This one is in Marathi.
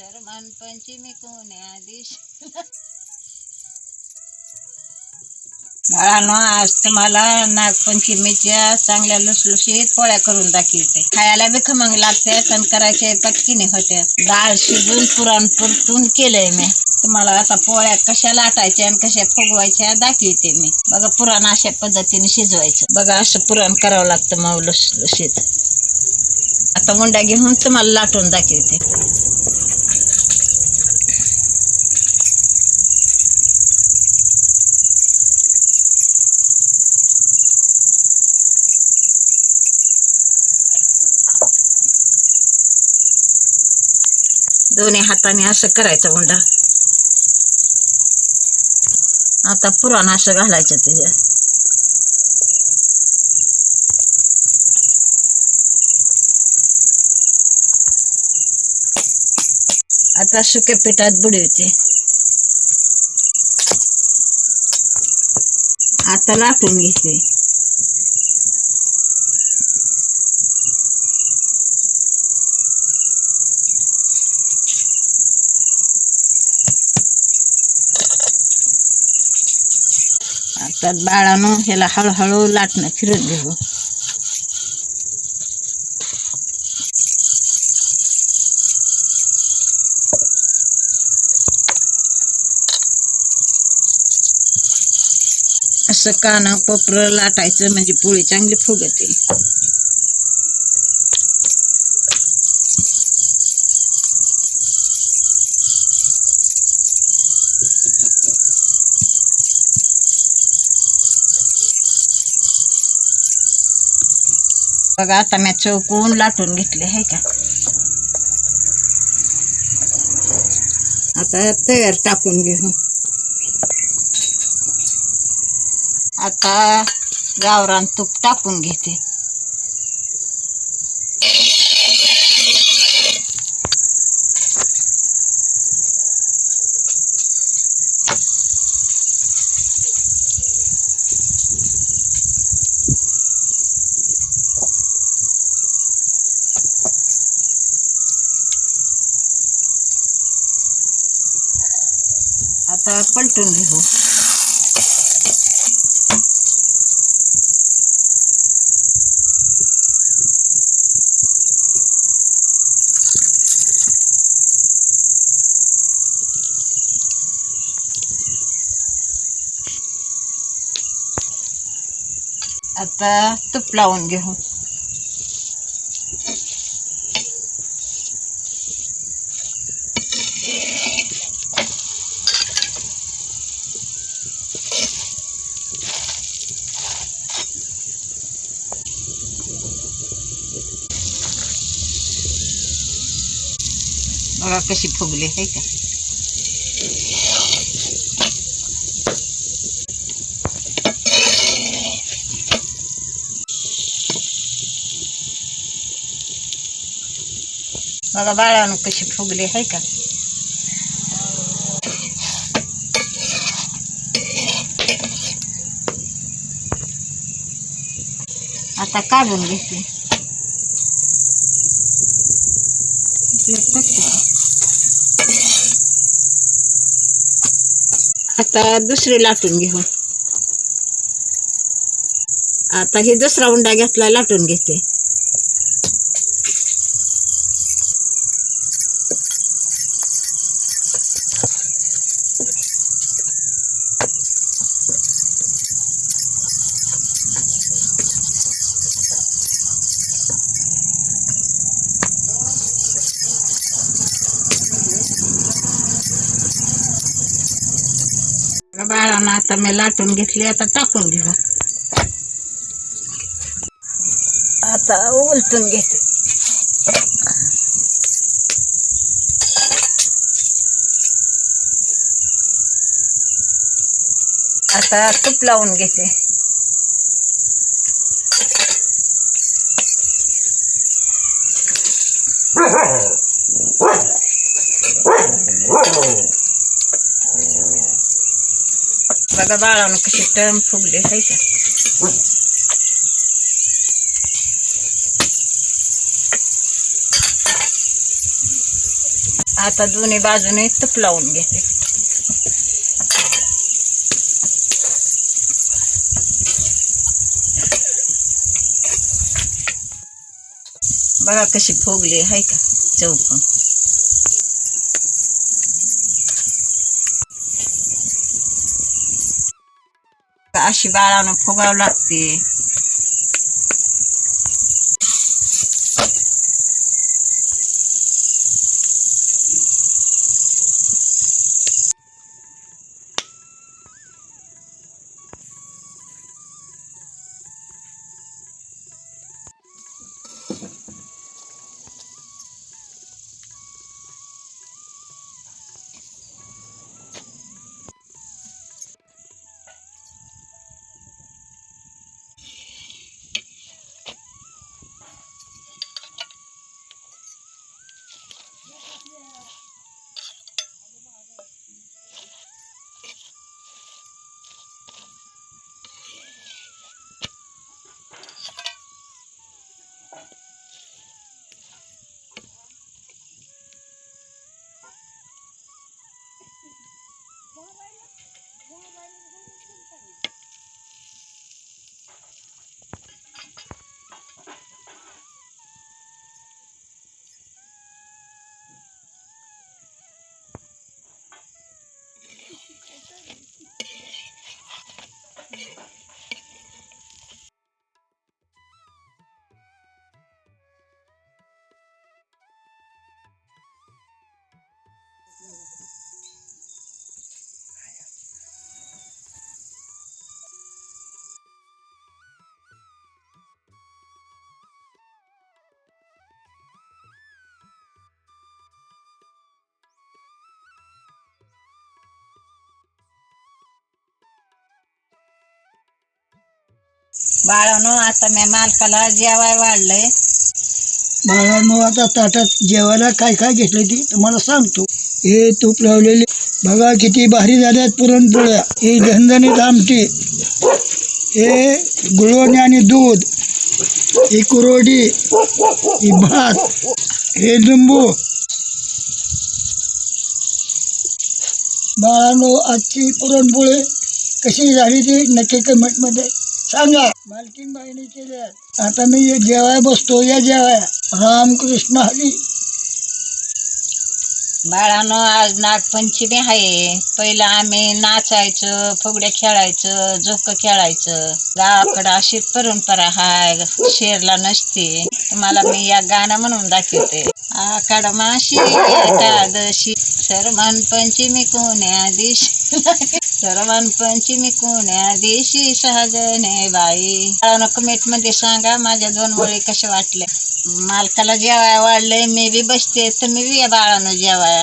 शर्मान पंचमी कोण्या बाळानो आज तुम्हाला नागपंचमीच्या चांगल्या लुसलुशीत पोळ्या करून दाखवते. खायला बी खमंग लागतात आणि करायचे पटकीने होत्या डाळ शिजून पुरण परतून केलंय मी. तुम्हाला आता पोळ्या कशा लाटायच्या आणि कशा फुगवायच्या दाखवते मी. बघा पुरण अशा पद्धतीने शिजवायचं. बघा असं पुरण करावं लागतं मग लुसलुशीत. आता मुंड्या घेऊन तुम्हाला लाटून दाखवते. दोन्ही हाताने असं करायचं उंडा आता पुराण असं घालायचं त्याच्यात आता सुक्या पिठात बुडवते. आता लाटून घेते. आता बाळानं ह्याला हळूहळू लाटणं फिरत घेऊ. असं कानं पपर लाटायचं म्हणजे पोळी चांगली फुगते. बघा आता मी चौकून लाटून घेतले आहे का? आता तयार टाकून घेऊ. आता गावरान तूप टाकून घेते. आता पलटून घेऊ आता तूप लावून घेऊ बघा कशी फुगली आहे का? बघा बाळानं कशी फुगली आहे का? आता काढून घेते. प्लेट टाकते. आता दुसरी लाटून घेऊ आता हे दुसरा उंडा घेतला लाटून घेते बाळानं आता मी लाटून घेतली आता टाकून घेऊ. आता उलटून घेते. आता तूप लावून घेते. बघा बाळानं कशी टर्म फुगले आहे का? आता दोन्ही बाजूने तूप लावून घेते. बघा कशी फुगली आहे का? चौकून अशी बाळानं फुगावं लागते बाळानो आता मी मालकाला जेवाय वाढलंय. बाळांनो आता ताटात जेवायला काय काय घेतलं ते तुम्हाला सांगतो. हे तूप लावलेले. बघा किती भारी झाल्यात पुरणपोळ्या. हे झणझणीत आमटी. हे गुळवणी आणि दूध. ही कुरोडी ही भात. हे लिंबू. बाळांनो आजची पुरणपोळी कशी झाली ती नक्की कमेंटमध्ये सांगा. मालकीन बाईने केल्या. आता मी ये जेवाय बसतो या जेवाय. रामकृष्ण हरी. बाळानो आज नागपंचमी आहे. पहिलं आम्ही नाचायचं फुगड्या खेळायचं झोक खेळायचं. गावाकडं अशी परंपरा हाय शेरला नसते. तुम्हाला मी या गाणं म्हणून दाखवते. आकाड माशी एकादशी सर्वान पंचमी कोण्या दिशी सर्वान पंचमी कोण्या देशी सहजने बाई. बाळानो कमेंटमध्ये सांगा माझ्या दोन वळी कशा वाटल्या? मालकाला जेवाय वाढलंय मी बी बसते तर मी बी या बाळानं जेवाय